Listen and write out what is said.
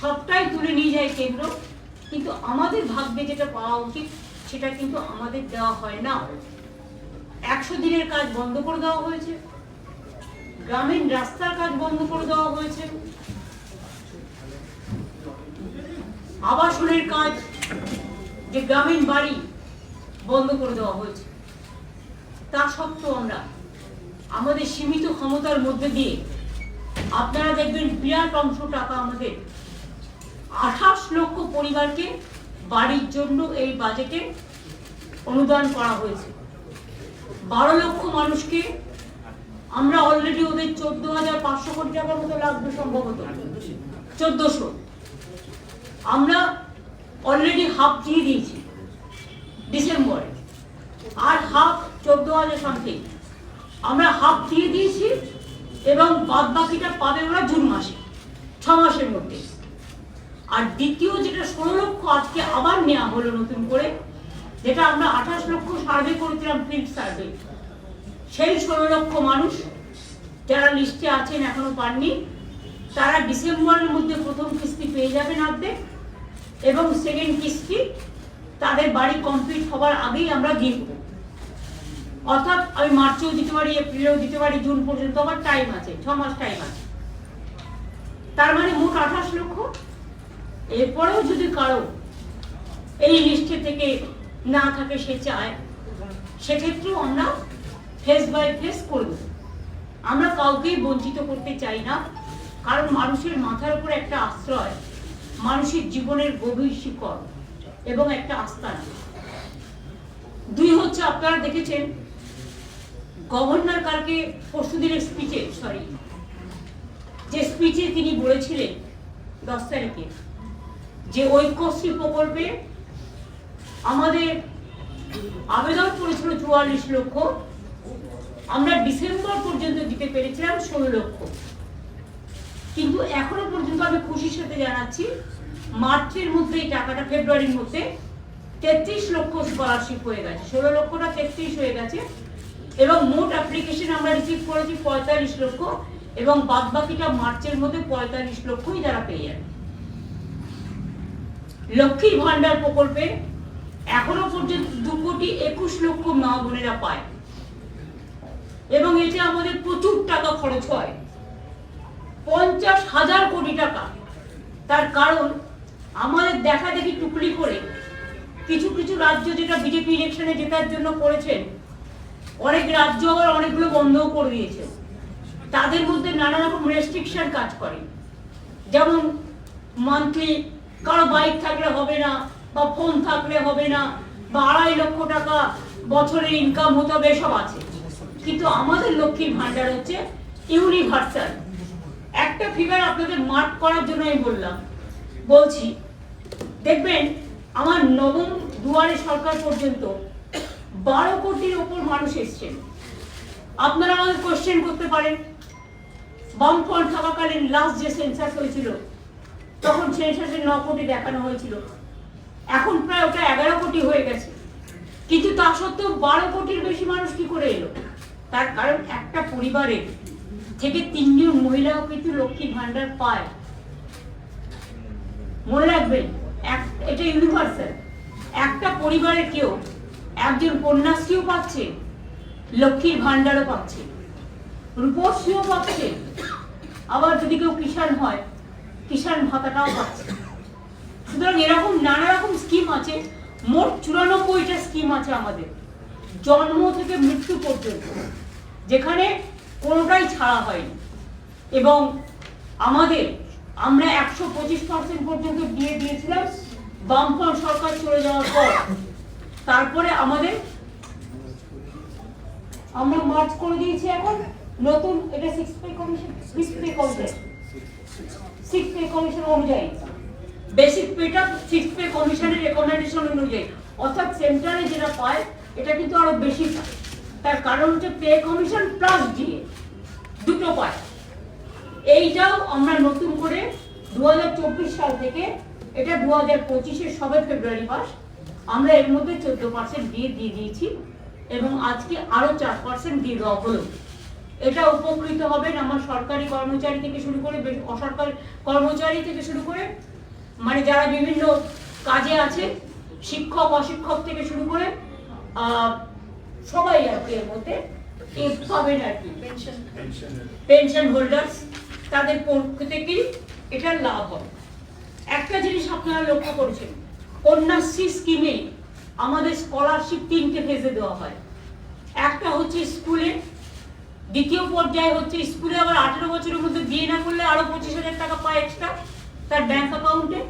সবটাই তুলে নিয়ে যায় কেন্দ্র। কিন্তু আমাদের ভাগ্যে যেটা পাওয়া উচিত, সেটা কিন্তু আমাদের দেওয়া হয় না। একশো দিনের কাজ বন্ধ করে দেওয়া হয়েছে। গ্রামীণ রাস্তার কাজ বন্ধ করে দেওয়া হয়েছে। আবাসনের কাজ যে গ্রামীণ বাড়ি বন্ধ করে দেওয়া হয়েছে, তা সত্ত্বেও আমরা আমাদের সীমিত ক্ষমতার মধ্যে দিয়ে আপনারা দেখবেন বিরাট অংশ টাকা আমাদের আঠাশ লক্ষ পরিবারকে বাড়ির জন্য এই বাজেটে অনুদান করা হয়েছে। বারো লক্ষ মানুষকে আমরা অলরেডি ওদের চোদ্দ হাজার পাঁচশো কোটি টাকার মতো লাগবে সম্ভবত, চোদ্দশো। আমরা অলরেডি হাফ দিয়ে দিয়েছি ডিসেম্বরে, আর হাফ চোদ্দ হাজার সামথিং আমরা হাফ দিয়ে দিয়েছি এবং বাদ বাকিটা পাবে ওরা জুন মাসে, ছ মাসের মধ্যে। আর দ্বিতীয় যেটা ষোলো লক্ষ আজকে আবার নেওয়া হলো নতুন করে, যেটা আমরা আঠাশ লক্ষ সার্ভে করেছিলাম ফিল্ড সার্ভে সেই ষোলো লক্ষ মানুষ যারা লিস্টে আছেন এখনও পাননি, তারা ডিসেম্বরের মধ্যে প্রথম কিস্তি পেয়ে যাবেন অর্ধেক এবং সেকেন্ড কিস্তি তাদের বাড়ি কমপ্লিট হবার আগেই আমরা দিয়ে দেবো। অর্থাৎ আমি মার্চেও দিতে পারি, এপ্রিলেও দিতে পারি, জুন পর্যন্ত আমার টাইম আছে, ছ মাস টাইম আছে। তার মানে মোট আঠাশ লক্ষ এরপরেও যদি কারও এই লিস্টে থেকে না থাকে, সে চায়, সেক্ষেত্রেও আমরা ফেস বাই ফেস করব। আমরা কাউকেই বঞ্চিত করতে চাই না, কারণ মানুষের মাথার উপর একটা আশ্রয় মানুষের জীবনের গভীর শিকড় এবং একটা আস্থানা দুই হচ্ছে, আপনারা দেখেছেন, গভর্নর কালকে পরশু দিনের স্পিচে সরি যে স্পিচে তিনি বলেছিলেন, দশ তারিখে যে ঐক্যশ্রী প্রকল্পে আমাদের আবেদন করেছিল চুয়াল্লিশ লক্ষ, আমরা ডিসেম্বর পর্যন্ত দিতে পেরেছিলাম ষোলো লক্ষ। কিন্তু এখনও পর্যন্ত আমি খুশির সাথে জানাচ্ছি, মার্চের মধ্যে এই টাকাটা, ফেব্রুয়ারির মধ্যে তেত্রিশ লক্ষ স্কলারশিপ হয়ে গেছে। ষোলো লক্ষটা তেত্রিশ হয়ে গেছে এবং মোট অ্যাপ্লিকেশন আমরা রিসিভ করেছি পঁয়তাল্লিশ লক্ষ এবং বাদ বাকিটা মার্চের মধ্যে পঁয়তাল্লিশ লক্ষই যারা পেয়ে যাবে। লক্ষ্মীর ভান্ডার প্রকল্পে এখনও পর্যন্ত দু কোটি একুশ লক্ষ মা বোনেরা পায়। এবং এতে আমাদের প্রচুর টাকা খরচ হয়। পঞ্চাশ হাজার কোটি টাকা। তার কারণ, আমাদের দেখা দেখি টুকলি করে কিছু কিছু রাজ্য যেটা বিজেপি ইলেকশনে জেতার জন্য করেছেন, অনেক রাজ্য আবার অনেকগুলো বন্ধও করে দিয়েছে। তাদের মধ্যে নানা রকম রেস্ট্রিকশন কাজ করে। যেমন মান্থলি কারও বাইক থাকলে হবে না, বা ফোন থাকলে হবে না, বা আড়াই লক্ষ টাকা বছরে ইনকাম হতে হবে সব আছে। কিন্তু আমাদের লক্ষ্মীর ভান্ডার হচ্ছে ইউনিভার্সাল একটা ফিগার আপনাদের মার্ক করার জন্য আমি বললাম। বলছি, দেখবেন, আমার নবম দুয়ারে সরকার পর্যন্ত বারো কোটির ওপর মানুষ এসছেন। আপনারা আমাদের কোশ্চেন করতে পারেন। বামফ্রন্ট থাকাকালীন লাস্ট যে সেন্সাস হয়েছিল তখন সেন্সাসে ন কোটি দেখানো হয়েছিল। এখন প্রায় ওটা এগারো কোটি হয়ে গেছে। কিন্তু তা সত্ত্বেও বারো কোটির বেশি মানুষ কি করে এলো? তার কারণ একটা পরিবারে থেকে তিনজন মহিলাও কিন্তু লক্ষ্মী ভান্ডার পায়। মনে রাখবেন এটা ইউনিভার্সাল একটা পরিবারের কেউ একজন কন্যাশ্রীও পাচ্ছে, লক্ষ্মীর ভান্ডারও পাচ্ছে। রূপশ্রীও পাচ্ছে। আবার যদি কেউ কিষাণ হয় কিষাণ ভাতাটাও পাচ্ছে। সুতরাং এরকম নানা রকম স্কিম আছে, মোট চুরানব্বইটা স্কিম আছে আমাদের, জন্ম থেকে মৃত্যু পর্যন্ত, যেখানে কোনোটাই ছাড়া হয়নি। এবং আমাদের, আমরা একশো পঁচিশ পার্সেন্ট পর্যন্ত দিয়ে দিয়েছিলাম, বামফ্রন্ট সরকার চলে যাওয়ার পর। তারপরে আমাদের, আমরা মার্চ করে দিয়েছি এখন, নতুন, এটা six pay commission six pay commission six pay commission অনুযায়ী। বেসিক পেটা সিক্স পে কমিশনের রেকমেন্ডেশন অনুযায়ী। অর্থাৎ সেন্টারে যেটা পায়, এটা কিন্তু আরও বেশি পায়। তার কারণ হচ্ছে পে কমিশন প্লাস ডিএ দুটো পায়। এইটাও আমরা নতুন করে দু হাজার চব্বিশ সাল থেকে, এটা দু হাজার পঁচিশের সবে ফেব্রুয়ারি মাস, আমরা এর মধ্যে চোদ্দ পার্সেন্ট দিয়ে দিয়ে দিয়েছি এবং আজকে আরও চার পার্সেন্ট দিয়ে দেওয়া হলো। এটা উপকৃত হবেন আমার সরকারি কর্মচারী থেকে শুরু করে অসরকারি কর্মচারী থেকে শুরু করে মানে যারা বিভিন্ন কাজে আছে শিক্ষক অশিক্ষক থেকে শুরু করে সবাই আর কি এর মধ্যে পাবেন আর কি। পেনশন হোল্ডার্স তাদের পক্ষ থেকেই এটার লাভ হয় একটা জিনিস আপনারা লক্ষ্য করেছেন কন্যাশ্রী স্কিমে আমাদের স্কলারশিপ তিনটে ফেজে দেওয়া হয়। একটা হচ্ছে স্কুলে দ্বিতীয় পর্যায়ে হচ্ছে স্কুলে আবার আঠেরো বছরের মধ্যে বিয়ে না করলে আরও পঁচিশ হাজার টাকা পায় এক্সট্রা তার ব্যাংক অ্যাকাউন্টে